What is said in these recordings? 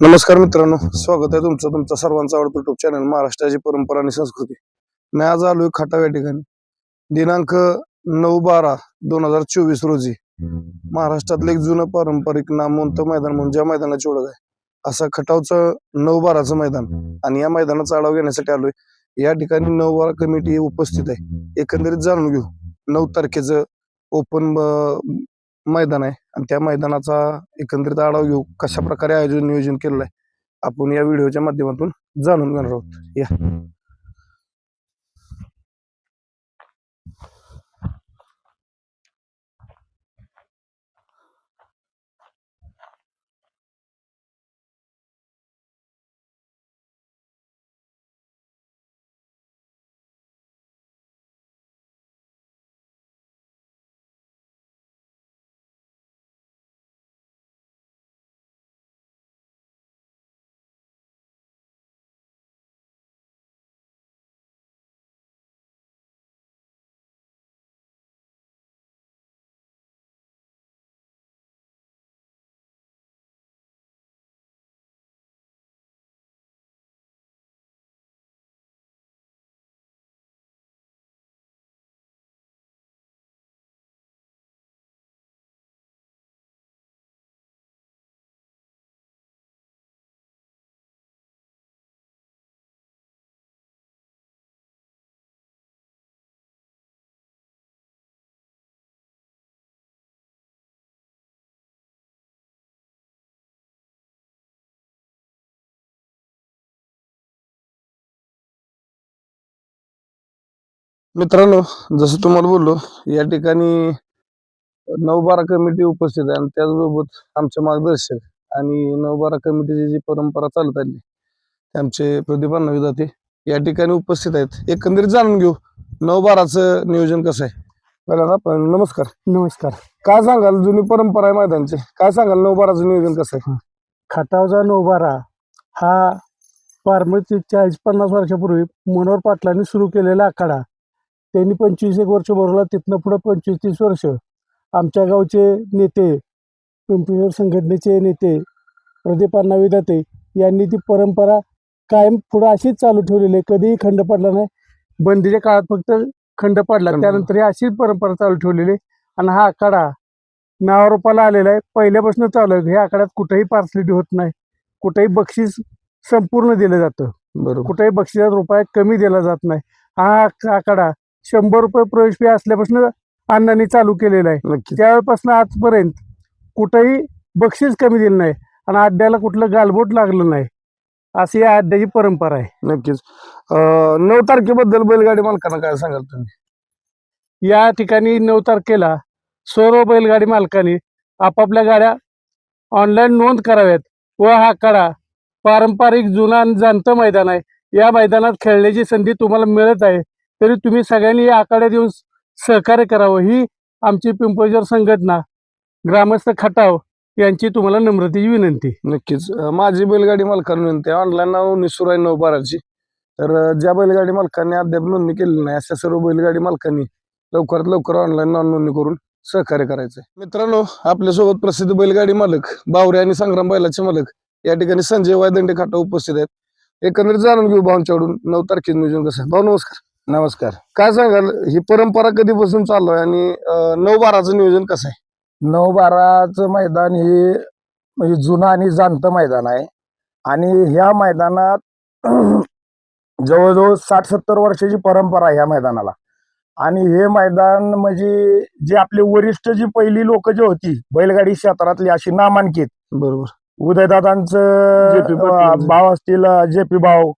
नमस्कार मित्रांनो स्वागत आहे तुमचं तुमचा सर्वांचा आवडतं युट्यूब चॅनल महाराष्ट्राची परंपरा आणि संस्कृती. मी आज आलोय खटाव या ठिकाणी. दिनांक नऊ बारा दोन हजार चोवीस रोजी. महाराष्ट्रातलं एक जुनं पारंपरिक नामवंत मैदान म्हणून ज्या मैदानाची ओळख आहे असं खटावचं नऊ बाराचं मैदान. आणि या मैदानाचा आढावा घेण्यासाठी आलोय. या ठिकाणी नऊ बारा कमिटी उपस्थित आहे. एकंदरीत जाणून घेऊ. नऊ तारखेचं ओपन मैदान आहे. आणि त्या मैदानाचा एकंदरीत आढावा घेऊ कशा प्रकारे आयोजन नियोजन केलेलं आहे आपण या व्हिडिओच्या माध्यमातून जाणून घेणार आहोत. या. मित्रांनो जसं तुम्हाला बोललो या ठिकाणी नऊ बारा कमिटी उपस्थित आहे आणि त्याचबरोबर आमचे मार्गदर्शक आणि नऊ बारा कमिटीची जी परंपरा चालत आली आमचे प्रदीप अण्णा विधाते या ठिकाणी उपस्थित आहेत. एकंदरीत जाणून घेऊ नऊ बाराचं नियोजन कसं आहे? पहिल्यांदा आपण नमस्कार. नमस्कार. काय सांगाल जुनी परंपरा आहे मैदानची? काय सांगाल नऊ बाराचं नियोजन कसं आहे? खटावचा नोबारा हा पारंपरिक चाळीस पन्नास वर्षापूर्वी मनोहर पाटलांनी सुरू केलेला आखाडा. त्यांनी पंचवीस एक वर्ष भरवला तिथनं पुढं पंचवीस तीस वर्ष आमच्या गावचे नेते पिंपळेश्वर संघटनेचे नेते प्रदीप विधाते यांनी ती परंपरा कायम पुढं अशीच चालू ठेवलेली आहे. कधीही खंड पडला नाही. बंदीच्या काळात फक्त खंड पडला. त्यानंतर ही अशीच परंपरा चालू ठेवलेली आहे. आणि हा आखाडा नावारूपाला आलेला आहे. पहिल्यापासून चालू आहे. ह्या आखाड्यात कुठेही पार्सलिटी होत नाही. कुठेही बक्षीस संपूर्ण दिलं जातं. बरोबर. कुठेही बक्षिसात रुपये कमी दिला जात नाही. हा आक- आकडा शंभर रुपये प्रवेश फी असल्यापासून अण्णांनी चालू केलेला आहे. नक्की त्यावेळेपासून आजपर्यंत कुठेही बक्षीस कमी दिलं नाही आणि अड्ड्याला कुठलं गालबोट लागलं नाही. अशी या अड्ड्याची परंपरा आहे. नक्कीच. अं, नऊ तारखेबद्दल बैलगाडी मालकांना काय सांगाल तुम्ही? या ठिकाणी नऊ तारखेला सर्व बैलगाडी मालकांनी आपापल्या गाड्या ऑनलाईन नोंद कराव्यात व हा आखाडा पारंपरिक जुना आणि जाणतं मैदान आहे. या मैदानात खेळण्याची संधी तुम्हाला मिळत आहे. तरी तुम्ही सगळ्यांनी या आखाड्यात येऊन सहकार्य करावं. ही आमची पिंपळजर संघटना ग्रामस्थ खटाव यांची तुम्हाला नम्रतेची विनंती. नक्कीच. माझी बैलगाडी मालकांना विनंती ऑनलाईन नाव निसूर आहे नऊ बाराची. तर ज्या बैलगाडी मालकांनी अद्याप नोंदणी केलेली नाही अशा सर्व बैलगाडी मालकांनी लवकरात लवकर ऑनलाईन नाव नोंदणी करून सहकार्य करायचंय. मित्रांनो आपल्यासोबत प्रसिद्ध बैलगाडी मालक बावरे आणि संग्राम बैलाचे मालक या ठिकाणी संजय वायदंडे खाटा उपस्थित आहेत. एकंदरीत जाणून घेऊ भाऊंच्याकडून. नऊ तारखेचं नियोजन कसं भाऊ नमस्कार. नमस्कार. काय सांगाल ही परंपरा कधीपासून चालू आहे आणि नऊ बाराचं नियोजन कसं आहे? नऊ बाराचं मैदान हे म्हणजे जुनं आणि जाणतं मैदान आहे. आणि ह्या मैदानात जवळजवळ साठ सत्तर वर्षाची परंपरा आहे ह्या मैदानाला. आणि हे मैदान म्हणजे जे आपले वरिष्ठ जी पहिली लोक जी होती बैलगाडी क्षेत्रातली अशी नामांकित. बरोबर. उदयदादांचं भाव असतील जे पी भाऊ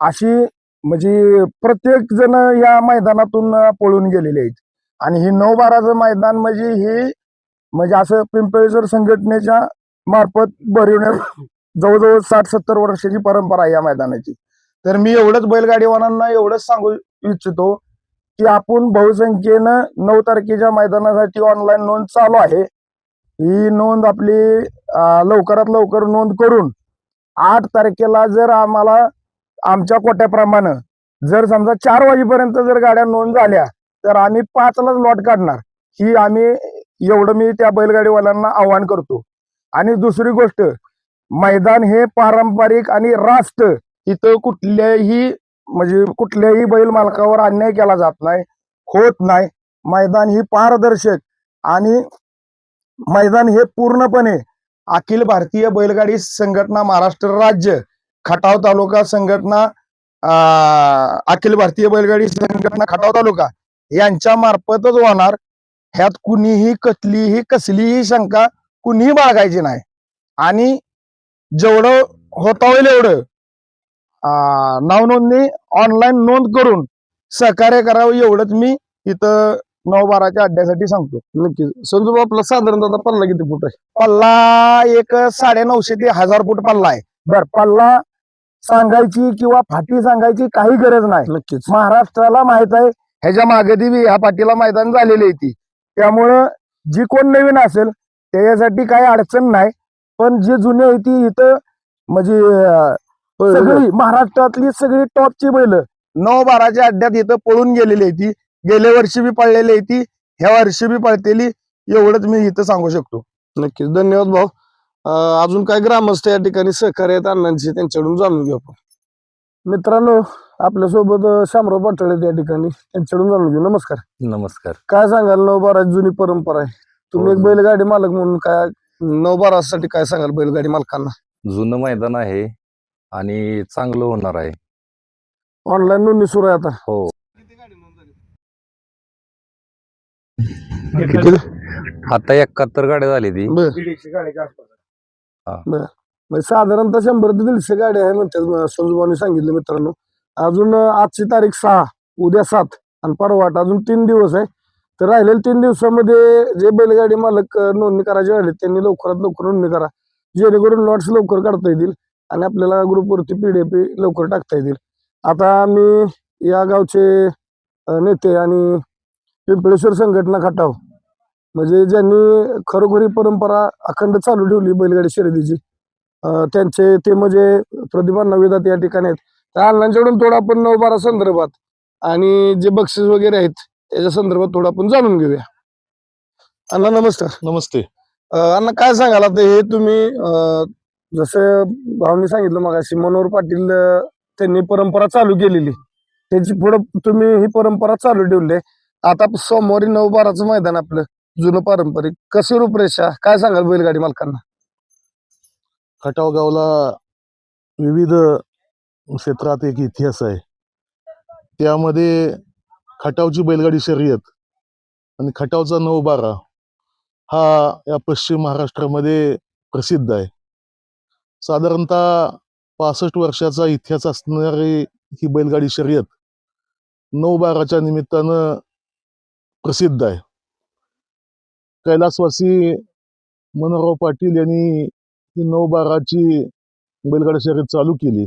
अशी म्हणजे प्रत्येक जण या मैदानातून पळून गेलेले आहेत. आणि हे नऊ बाराचं मैदान म्हणजे हे म्हणजे असं पिंपळेश्वर संघटनेच्या मार्फत भरवण्यात जवळजवळ साठ सत्तर वर्षाची परंपरा आहे या मैदानाची. तर मी एवढंच बैलगाडीवानांना एवढंच सांगू इच्छितो की आपण बहुसंख्येनं नऊ तारखेच्या मैदानासाठी ऑनलाईन नोंद चालू आहे. ही नोंद आपली लवकरात लवकर नोंद करून आठ तारखेला जर आम्हाला आमच्या कोट्याप्रमाणे जर समजा चार वाजेपर्यंत जर गाड्या नोंद झाल्या तर आम्ही पाचलाच लॉट काढणार. ही आम्ही एवढं मी त्या बैलगाडीवाल्यांना आव्हान करतो. आणि दुसरी गोष्ट मैदान हे पारंपरिक आणि राष्ट्र इथं कुठल्याही म्हणजे कुठल्याही बैल मालकावर अन्याय केला जात नाही होत नाही. मैदान ही पारदर्शक आणि मैदान हे पूर्णपणे अखिल भारतीय बैलगाडी संघटना महाराष्ट्र राज्य खटाव तालुका संघटना अखिल भारतीय बैलगाडी संघटना खटाव तालुका यांच्या मार्फतच होणार. ह्यात कुणीही कसलीही कसलीही शंका कुणीही बाळगायची नाही. आणि जेवढं होता होईल एवढं नावनोंदणी ऑनलाईन नोंद करून सहकार्य करावं एवढंच मी इथं नऊ बाराच्या अड्ड्यासाठी सांगतो. नक्कीच. संजू भाऊ आपला साधारणतः पल्ला किती फूट आहे? पल्ला एक साडे नऊशे ते हजार फूट पल्ला आहे. बर पल्ला सांगायची किंवा फाटी सांगायची काही गरज नाही. नक्कीच. महाराष्ट्राला माहीत आहे ह्याच्या मागे देवी ह्या पाठीला मैदान झालेली आहे ती. त्यामुळं जी कोण नवीन असेल त्याच्यासाठी काही अडचण नाही. पण जे जुने आहे ती इथं म्हणजे अं, होय, होय. सगळी महाराष्ट्रातली सगळी टॉपची बैल नऊ बाराच्या अड्ड्यात इथं पळून गेलेली आहे ती. गेल्या वर्षी बी पळलेली आहे ती ह्या वर्षी बी पळतेली. एवढंच मी इथं सांगू शकतो. नक्कीच. धन्यवाद भाऊ. अजून काय ग्रामस्थ या ठिकाणी सहकार्य आहेत अण्णांची त्यांच्याकडून जाणून घेऊ आपण. मित्रांनो आपल्यासोबत शामराव पाटळ आहेत या ठिकाणी त्यांच्याकडून जाणून घेऊ. नमस्कार. नमस्कार. काय सांगाल नऊ बारा जुनी परंपरा आहे. तुम्ही हो. एक बैलगाडी मालक म्हणून काय नऊ बारासाठी काय सांगाल बैलगाडी मालकांना? जुनं मैदान आहे आणि चांगलं होणार आहे. ऑनलाईन नोंदणी सुरू आहे आता. हो. आता एकाहत्तर गाड्या झाली ती. बर. म्हणजे साधारणतः शंभर ते दीडशे गाड्या आहे म्हणतात संजूभाऊनी सांगितलं मित्रांनो. अजून अं, आजची तारीख सहा उद्या सात आणि परवा आठ अजून तीन दिवस आहे. तर राहिलेले तीन दिवसामध्ये जे बैलगाडी मालक अं, नोंदणी करायचे राहिले त्यांनी लवकरात लवकर नोंदणी करा. जेणेकरून लॉट्स लवकर काढता येतील आणि आपल्याला ग्रुपवरती पीडीएफ लवकर टाकता येतील. आता मी या गावचे अं, नेते आणि पिंपळेश्वर संघटना खटाव म्हणजे ज्यांनी खरोखरी परंपरा अखंड चालू ठेवली बैलगाडी शर्यतीची त्यांचे ते म्हणजे प्रतिभा नवेदात या ठिकाणी आहेत. त्या अण्णांच्याकडून थोडं आपण नऊ बारा संदर्भात आणि जे बक्षीस वगैरे आहेत त्याच्या संदर्भात थोडं आपण जाणून घेऊया. अण्णा नमस्कार. नमस्ते. अण्णा काय सांगाल? आता हे तुम्ही जसं भावनी सांगितलं मग अशी मनोहर पाटील त्यांनी परंपरा चालू केलेली. त्याची पुढं तुम्ही ही परंपरा चालू ठेवली. आता सोमवारी नऊ बाराचं मैदान आपलं. जुनं पारंपरिक कशी रूपरेषा? काय सांगाल बैलगाडी मालकांना? खटाव गावला विविध क्षेत्रात एक इतिहास आहे. त्यामध्ये खटावची बैलगाडी शर्यत आणि खटावचा नऊ बारा हा या पश्चिम महाराष्ट्रामध्ये प्रसिद्ध आहे. साधारणतः पासष्ट वर्षाचा इतिहास असणारी ही बैलगाडी शर्यत नऊ बाराच्या निमित्तानं प्रसिद्ध आहे. कैलासवासी मनोहरराव पाटील यांनी ही नऊ बाराची बैलगाडी शर्यत चालू केली.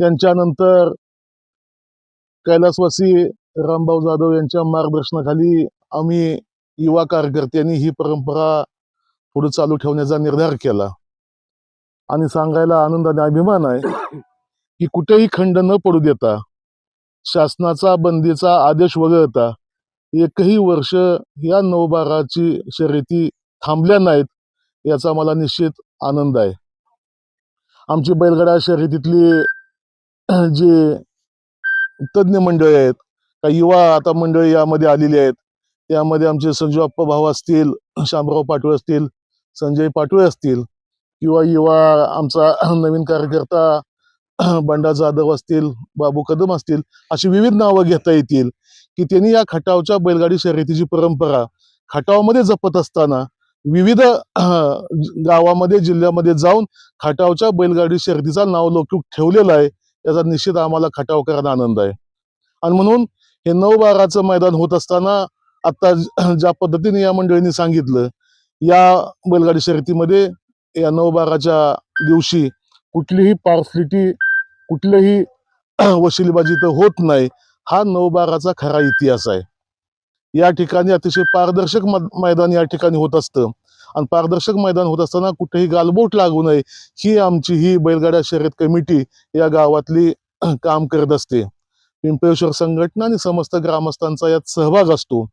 त्यांच्यानंतर कैलासवासी रामभाऊ जाधव यांच्या मार्गदर्शनाखाली आम्ही युवा कार्यकर्त्यांनी ही परंपरा पुढे चालू ठेवण्याचा निर्धार केला. आणि सांगायला आनंद आणि अभिमान आहे की कुठेही खंड न पडू देता शासनाचा बंदीचा आदेश वगळता एकही वर्ष या नवबाराची शर्यती थांबल्या नाहीत याचा मला निश्चित आनंद आहे. आमची बैलगाडा शर्यतीतली जी तज्ज्ञ मंडळी आहेत का युवा आता मंडळी यामध्ये आलेली आहेत त्यामध्ये आमचे संजू अप्पा भाऊ असतील शामराव पाटोळे असतील संजय पाटोळे असतील किंवा युवा आमचा नवीन कार्यकर्ता बंडा जाधव असतील बाबू कदम असतील अशी विविध नावं घेता येतील. की त्यांनी या खटावच्या बैलगाडी शर्यतीची परंपरा खटावमध्ये जपत असताना विविध गावामध्ये जिल्ह्यामध्ये जाऊन खटावच्या बैलगाडी शर्यतीचा नाव लौकिक ठेवलेला आहे. याचा निश्चित आम्हाला खटावकरांना आनंद आहे. आणि म्हणून हे नऊ बाराचं मैदान होत असताना आता ज्या पद्धतीने या मंडळींनी सांगितलं या बैलगाडी शर्यतीमध्ये या नऊ बाराच्या दिवशी कुठलीही पार्सलिटी कुठलीही वशिलीबाजी तर होत नाही. हा नऊबाराचा खरा इतिहास आहे. या ठिकाणी अतिशय पारदर्शक मैदान या ठिकाणी होत असतं. आणि पारदर्शक मैदान होत असताना कुठेही गालबोट लागू नये ही आमची ही बैलगाड्या शर्यत कमिटी या गावातली काम करत असते. पिंपळेश्वर संघटना आणि समस्त ग्रामस्थांचा यात सहभाग असतो.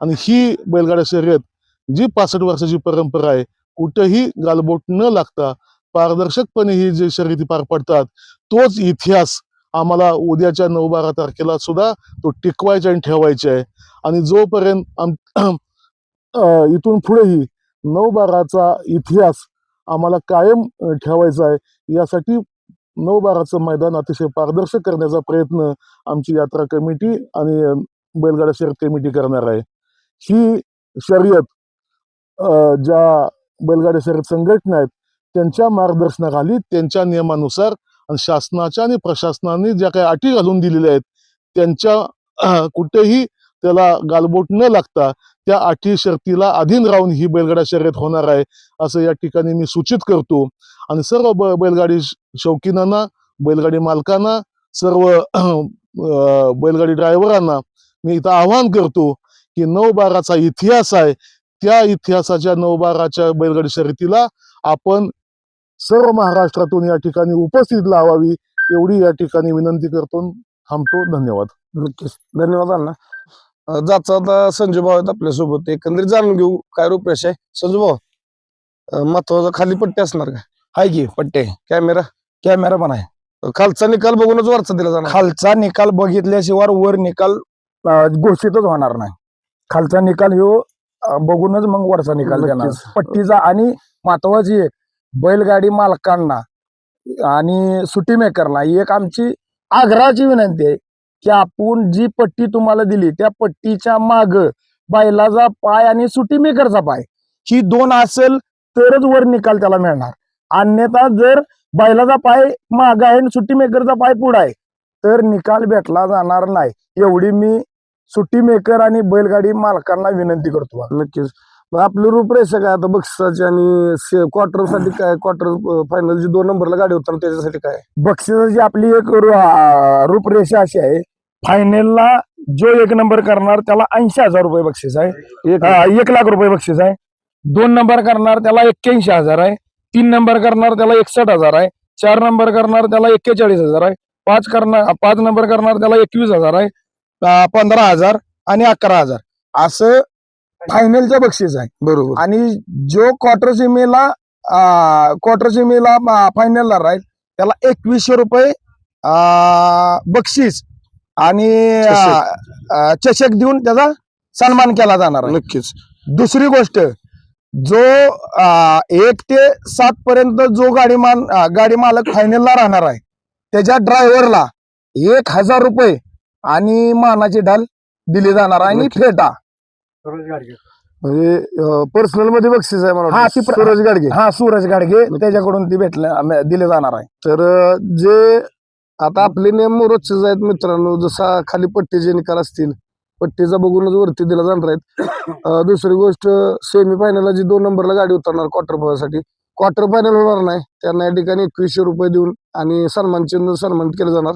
आणि ही बैलगाड्या शर्यत जी पासष्ट वर्षाची परंपरा आहे कुठेही गालबोट न लागता पारदर्शकपणे ही जे शर्यती पार पडतात तोच इतिहास आम्हाला उद्याच्या नऊ बारा तारखेला सुद्धा तो टिकवायचा आणि ठेवायचा आहे. आणि जोपर्यंत आम इथून पुढेही नऊ बाराचा इतिहास आम्हाला कायम ठेवायचा आहे यासाठी नऊ बाराचं मैदान अतिशय पारदर्शक करण्याचा प्रयत्न आमची यात्रा कमिटी आणि बैलगाडा शर्यत कमिटी करणार आहे. ही शर्यत ज्या बैलगाडी शर्यत संघटना आहेत त्यांच्या मार्गदर्शनाखाली त्यांच्या नियमानुसार आणि शासनाच्या आणि प्रशासनाने ज्या काही अटी घालून दिलेल्या आहेत त्यांच्या कुठेही त्याला गालबोट न लागता त्या अटी शर्तीला अधीन राहून ही बैलगाडा शर्यत होणार आहे असं या ठिकाणी मी सूचित करतो. आणि सर्व ब- बैलगाडी श- शौकीनांना बैलगाडी मालकांना सर्व बैलगाडी ड्रायव्हरांना मी इथं आवाहन करतो की नऊ बाराचा इतिहास आहे. त्या इतिहासाच्या नऊ बाराच्या बैलगाडी शर्यतीला आपण सर्व महाराष्ट्रातून या ठिकाणी उपस्थित लावावी एवढी या ठिकाणी विनंती करतो थांबतो. धन्यवाद. नक्कीच. धन्यवाद अण्णा. जाता आता संजू भाऊ आहेत आपल्यासोबत. एकंदरीत जाणून घेऊ काय रुपयाश आहे. संजू भाऊ महत्त्वाचा खाली पट्टी असणार का? हाय की पट्टे. कॅमेरा? कॅमेरा पण आहे. खालचा निकाल बघूनच वरचा दिला जाणार. खालचा निकाल बघितल्याशिवाय वर निकाल घोषितच होणार नाही. खालचा निकाल ह्यो बघूनच मग वरचा निकाल देणार. पट्टीचा आणि महत्वाची एक बैलगाडी मालकांना आणि सुटी मेकरला एक आमची आग्रहाची विनंती आहे की आपण जी पट्टी तुम्हाला दिली त्या पट्टीच्या माग बैलाचा पाय आणि सुटी मेकरचा पाय ही दोन असेल तरच वर निकाल त्याला मिळणार. अन्यथा जर बैलाचा पाय माग आहे आणि सुट्टी मेकरचा पाय पुढे आहे तर निकाल भेटला जाणार नाही. एवढी मी सुट्टी मेकर आणि बैलगाडी मालकांना विनंती करतो. नक्कीच. मग आपली रूपरेषा काय आता बक्षिसाची आणि क्वार्टरसाठी काय क्वार्टर फायनल जी दोन नंबरला गाडी होता त्याच्यासाठी काय? बक्षिसाची आपली एक रूपरेषा अशी आहे. फायनलला जो एक नंबर करणार त्याला ऐंशी हजार रुपये बक्षीस आहे. एक लाख रुपये बक्षीस आहे. दोन नंबर करणार त्याला एक्क्याऐंशी हजार आहे. तीन नंबर करणार त्याला एकसष्ट हजार आहे. चार नंबर करणार त्याला एक्केचाळीस हजार आहे. पाच करणार पाच नंबर करणार त्याला एकवीस हजार आहे. पंधरा हजार आणि अकरा हजार. असं फायनलचं बक्षीस आहे. बरोबर. आणि जो क्वार्टर सेमीला क्वार्टर सेमीला फायनलला राहील त्याला एकवीसशे रुपये बक्षीस आणि चषक. देऊन त्याचा सन्मान केला जाणार नक्कीच. दुसरी गोष्ट जो एक ते सात पर्यंत जो गाडी मान गाडी मालक फायनलला राहणार आहे त्याच्या ड्रायव्हरला एक हजार रुपये आणि मानाची ढाल दिली जाणार आहे आणि म्हणजे पर्सनलमध्ये बक्षीस आहे मला हा. ती सूरज गाडगे. हा सूरज गाडगे. त्याच्याकडून ती भेटले दिले जाणार आहे. तर अं, जे आता आपले नियम रोजचेच आहेत मित्रांनो. जसा खाली पट्टीचे निकाल असतील पट्टीचा बघूनच वरती दिला जाणार आहेत. अं, दुसरी गोष्ट सेमी फायनलला जी दोन नंबरला गाडी उतरणार क्वार्टर फायनलसाठी क्वार्टर फायनल होणार नाही. त्यांना या ठिकाणी एकवीसशे रुपये देऊन आणि सन्मान चिन्ह सन्मानित केलं जाणार.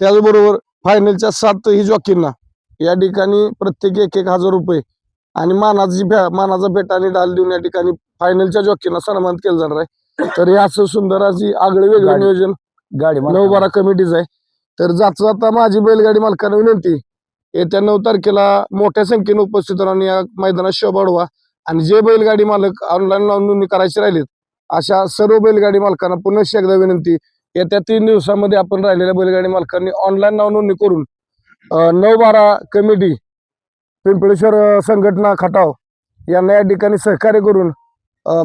त्याचबरोबर फायनलच्या सातही जॉकींना या ठिकाणी प्रत्येकी एक एक हजार रुपये आणि मानाची मानाचा भेट आणि डाल देऊन या ठिकाणी फायनलच्या जॉकींना सन्मानित केलं जाणार आहे. तर हे असं सुंदर अशी आगळे वेगळे नियोजन. गाडी नऊ बारा कमिटीज आहे. तर जाता जाता माझी बैलगाडी मालकांना विनंती येत्या नऊ तारखेला मोठ्या संख्येने उपस्थित राहून या मैदानात शोभा वाढवा. आणि जे बैलगाडी मालक ऑनलाईन नोंदणी करायची राहिलीत अशा सर्व बैलगाडी मालकांना पुनश्च एकदा विनंती येत्या तीन दिवसामध्ये आपण राहिलेल्या बैलगाडी मालकांनी ऑनलाईन नाव नोंदणी करून नऊ बारा कमिटी पिंपळेश्वर संघटना खटाव यांना या ठिकाणी सहकार्य करून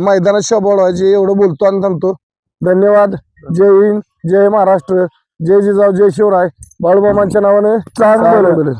मैदानात शोभा वाढवायची एवढं बोलतो आणि थांबतो धन्यवाद. जय हिंद जय महाराष्ट्र. जय जिजाऊ जय शिवराय. बाळूमामांच्या नावाने चांगलं